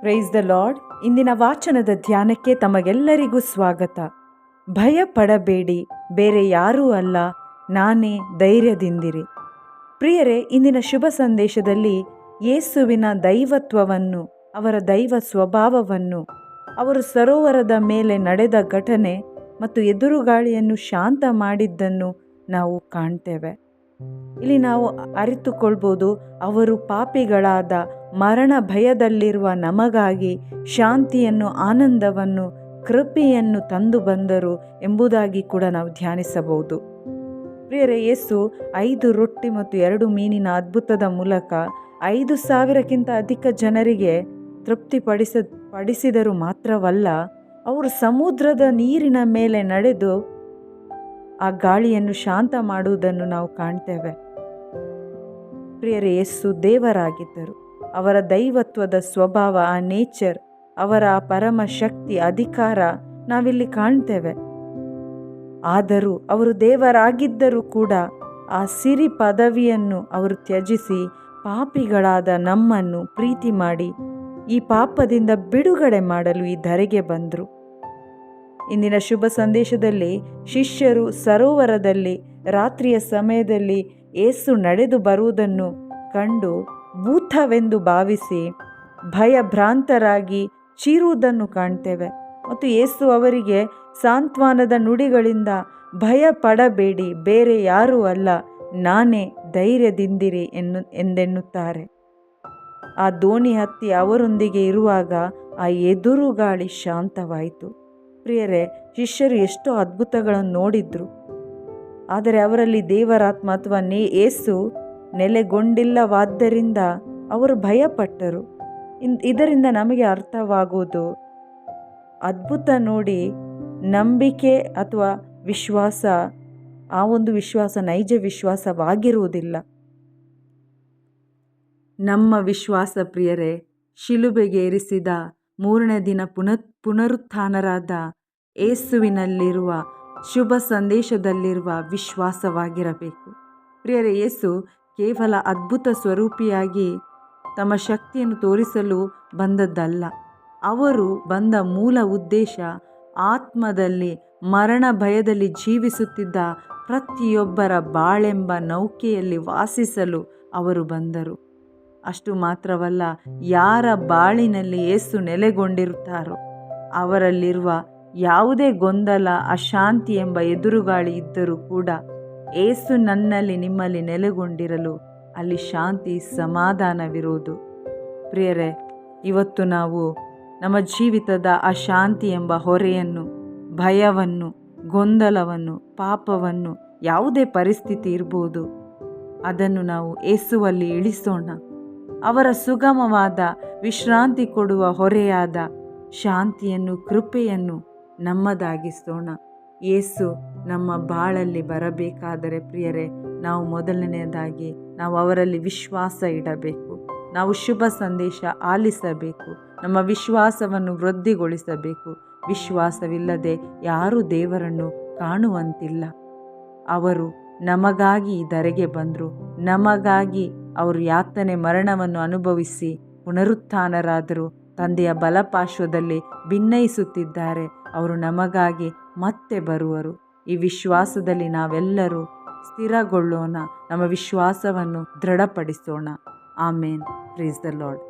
Praise the lord ಇಂದಿನ ವಾಚನದ ಧ್ಯಾನಕ್ಕೆ ತಮಗೆಲ್ಲರಿಗೂ ಸ್ವಾಗತ. ಭಯ ಪಡಬೇಡಿ ಬೇರೆ ಯಾರೂ ಅಲ್ಲ. ನಾನೇ ಧೈರ್ಯದಿಂದಿರಿ. ಪ್ರಿಯರೇ, ಇಂದಿನ ಶುಭ ಸಂದೇಶದಲ್ಲಿ ಯೇಸುವಿನ ದೈವತ್ವವನ್ನು, ಅವರ ದೈವ ಸ್ವಭಾವವನ್ನು, ಅವರು ಸರೋವರದ ಮೇಲೆ ನಡೆದ ಘಟನೆ ಮತ್ತು ಎದುರುಗಾಳಿಯನ್ನು ಶಾಂತ ಮಾಡಿದ್ದನ್ನು ನಾವು ಕಾಣ್ತೇವೆ. ಇಲ್ಲಿ ನಾವು ಅರಿತುಕೊಳ್ಬೋದು ಅವರು ಪಾಪಿಗಳಾದ ಮರಣ ಭಯದಲ್ಲಿರುವ ನಮಗಾಗಿ ಶಾಂತಿಯನ್ನು, ಆನಂದವನ್ನು, ಕೃಪೆಯನ್ನು ತಂದು ಬಂದರು ಎಂಬುದಾಗಿ ಕೂಡ ನಾವು ಧ್ಯಾನಿಸಬಹುದು. ಪ್ರಿಯರ, ಯೇಸು ಐದು ರೊಟ್ಟಿ ಮತ್ತು ಎರಡು ಮೀನಿನ ಅದ್ಭುತದ ಮೂಲಕ ಐದು ಸಾವಿರಕ್ಕಿಂತ ಅಧಿಕ ಜನರಿಗೆ ತೃಪ್ತಿಪಡಿಸ ಪಡಿಸಿದರು ಮಾತ್ರವಲ್ಲ, ಅವರು ಸಮುದ್ರದ ನೀರಿನ ಮೇಲೆ ನಡೆದು ಆ ಗಾಳಿಯನ್ನು ಶಾಂತ ಮಾಡುವುದನ್ನು ನಾವು ಕಾಣ್ತೇವೆ. ಪ್ರಿಯರೇ, ಯೇಸು ದೇವರಾಗಿದ್ದರು. ಅವರ ದೈವತ್ವದ ಸ್ವಭಾವ, ಆ ನೇಚರ್ ಅವರ ಪರಮ ಶಕ್ತಿ, ಅಧಿಕಾರ ನಾವಿಲ್ಲಿ ಕಾಣ್ತೇವೆ. ಆದರೂ ಅವರು ದೇವರಾಗಿದ್ದರೂ ಕೂಡ ಆ ಸಿರಿ ಪದವಿಯನ್ನು ಅವರು ತ್ಯಜಿಸಿ ಪಾಪಿಗಳಾದ ನಮ್ಮನ್ನು ಪ್ರೀತಿ ಮಾಡಿ ಈ ಪಾಪದಿಂದ ಬಿಡುಗಡೆ ಮಾಡಲು ಈ ಧರೆಗೆ ಬಂದರು. ಇಂದಿನ ಶುಭ ಸಂದೇಶದಲ್ಲಿ ಶಿಷ್ಯರು ಸರೋವರದಲ್ಲಿ ರಾತ್ರಿಯ ಸಮಯದಲ್ಲಿ ಏಸು ನಡೆದು ಬರುವುದನ್ನು ಕಂಡು ಭೂತವೆಂದು ಭಾವಿಸಿ ಭಯಭ್ರಾಂತರಾಗಿ ಚೀರುವುದನ್ನು ಕಾಣ್ತೇವೆ. ಮತ್ತು ಯೇಸು ಅವರಿಗೆ ಸಾಂತ್ವನದ ನುಡಿಗಳಿಂದ ಭಯ ಪಡಬೇಡಿ ಬೇರೆ ಯಾರೂ ಅಲ್ಲ, ನಾನೇ ಧೈರ್ಯದಿಂದಿರಿ ಎನ್ನು, ಎಂದೆನ್ನುತ್ತಾರೆ. ಆ ದೋಣಿ ಹತ್ತಿ ಅವರೊಂದಿಗೆ ಇರುವಾಗ ಆ ಎದುರುಗಾಳಿ ಶಾಂತವಾಯಿತು. ಪ್ರಿಯರೇ, ಶಿಷ್ಯರು ಎಷ್ಟೋ ಅದ್ಭುತಗಳನ್ನು ನೋಡಿದ್ರು. ಆದರೆ ಅವರಲ್ಲಿ ದೇವರಾತ್ಮ ಅಥವಾ ನೇ ಏಸು ನೆಲೆಗೊಂಡಿಲ್ಲವಾದ್ದರಿಂದ ಅವರು ಭಯಪಟ್ಟರು. ಇದರಿಂದ ನಮಗೆ ಅರ್ಥವಾಗುವುದು, ಅದ್ಭುತ ನೋಡಿ ನಂಬಿಕೆ ಅಥವಾ ವಿಶ್ವಾಸ, ಆ ಒಂದು ವಿಶ್ವಾಸ ನೈಜ ವಿಶ್ವಾಸವಾಗಿರುವುದಿಲ್ಲ. ನಮ್ಮ ವಿಶ್ವಾಸ ಪ್ರಿಯರೇ, ಶಿಲುಬೆಗೆ ಇರಿಸಿದ ಮೂರನೇ ದಿನ ಪುನ ಪುನರುತ್ಥಾನರಾದ ಏಸುವಿನಲ್ಲಿರುವ ಶುಭ ಸಂದೇಶದಲ್ಲಿರುವ ವಿಶ್ವಾಸವಾಗಿರಬೇಕು. ಪ್ರಿಯರೇ, ಯೇಸು ಕೇವಲ ಅದ್ಭುತ ಸ್ವರೂಪಿಯಾಗಿ ತಮ್ಮ ಶಕ್ತಿಯನ್ನು ತೋರಿಸಲು ಬಂದದ್ದಲ್ಲ. ಅವರು ಬಂದ ಮೂಲ ಉದ್ದೇಶ ಆತ್ಮದಲ್ಲಿ ಮರಣ ಭಯದಲ್ಲಿ ಜೀವಿಸುತ್ತಿದ್ದ ಪ್ರತಿಯೊಬ್ಬರ ಬಾಳೆಂಬ ನೌಕೆಯಲ್ಲಿ ವಾಸಿಸಲು ಅವರು ಬಂದರು. ಅಷ್ಟು ಮಾತ್ರವಲ್ಲ, ಯಾರ ಬಾಳಿನಲ್ಲಿ ಏಸು ನೆಲೆಗೊಂಡಿರುತ್ತಾರೋ, ಅವರಲ್ಲಿರುವ ಯಾವುದೇ ಗೊಂದಲ, ಅಶಾಂತಿ ಎಂಬ ಎದುರುಗಾಳಿ ಇದ್ದರೂ ಕೂಡ ಏಸು ನನ್ನಲ್ಲಿ ನಿಮ್ಮಲ್ಲಿ ನೆಲೆಗೊಂಡಿರಲು ಅಲ್ಲಿ ಶಾಂತಿ, ಸಮಾಧಾನವಿರುವುದು. ಪ್ರಿಯರೇ, ಇವತ್ತು ನಾವು ನಮ್ಮ ಜೀವಿತದ ಆ ಶಾಂತಿ ಎಂಬ ಹೊರೆಯನ್ನು, ಭಯವನ್ನು, ಗೊಂದಲವನ್ನು, ಪಾಪವನ್ನು ಯಾವುದೇ ಪರಿಸ್ಥಿತಿ ಇರ್ಬೋದು, ಅದನ್ನು ನಾವು ಏಸುವಲ್ಲಿ ಇಳಿಸೋಣ. ಅವರ ಸುಗಮವಾದ ವಿಶ್ರಾಂತಿ ಕೊಡುವ ಹೊರೆಯಾದ ಶಾಂತಿಯನ್ನು, ಕೃಪೆಯನ್ನು ನಮ್ಮದಾಗಿಸೋಣ. ಏಸು ನಮ್ಮ ಬಾಳಲ್ಲಿ ಬರಬೇಕಾದರೆ ಪ್ರಿಯರೇ, ನಾವು ಮೊದಲನೆಯದಾಗಿ ನಾವು ಅವರಲ್ಲಿ ವಿಶ್ವಾಸ ಇಡಬೇಕು. ನಾವು ಶುಭ ಸಂದೇಶ ಆಲಿಸಬೇಕು. ನಮ್ಮ ವಿಶ್ವಾಸವನ್ನು ವೃದ್ಧಿಗೊಳಿಸಬೇಕು. ವಿಶ್ವಾಸವಿಲ್ಲದೆ ಯಾರೂ ದೇವರನ್ನು ಕಾಣುವಂತಿಲ್ಲ. ಅವರು ನಮಗಾಗಿ ಈ ಧರೆಗೆ ಬಂದರು. ನಮಗಾಗಿ ಅವರು ಯಾತನೆ ಮರಣವನ್ನು ಅನುಭವಿಸಿ ಪುನರುತ್ಥಾನರಾದರು. ತಂದೆಯ ಬಲಪಾರ್ಶ್ವದಲ್ಲಿ ಭಿನ್ನಯಿಸುತ್ತಿದ್ದಾರೆ ಅವರು ನಮಗಾಗಿ ಮತ್ತೆ ಬರುವರು. ಈ ವಿಶ್ವಾಸದಲ್ಲಿ ನಾವೆಲ್ಲರೂ ಸ್ಥಿರಗೊಳ್ಳೋಣ. ನಮ್ಮ ವಿಶ್ವಾಸವನ್ನು ದೃಢಪಡಿಸೋಣ. ಆಮೇನ್. ಪ್ರೀಸ್ ದ ಲಾರ್ಡ್.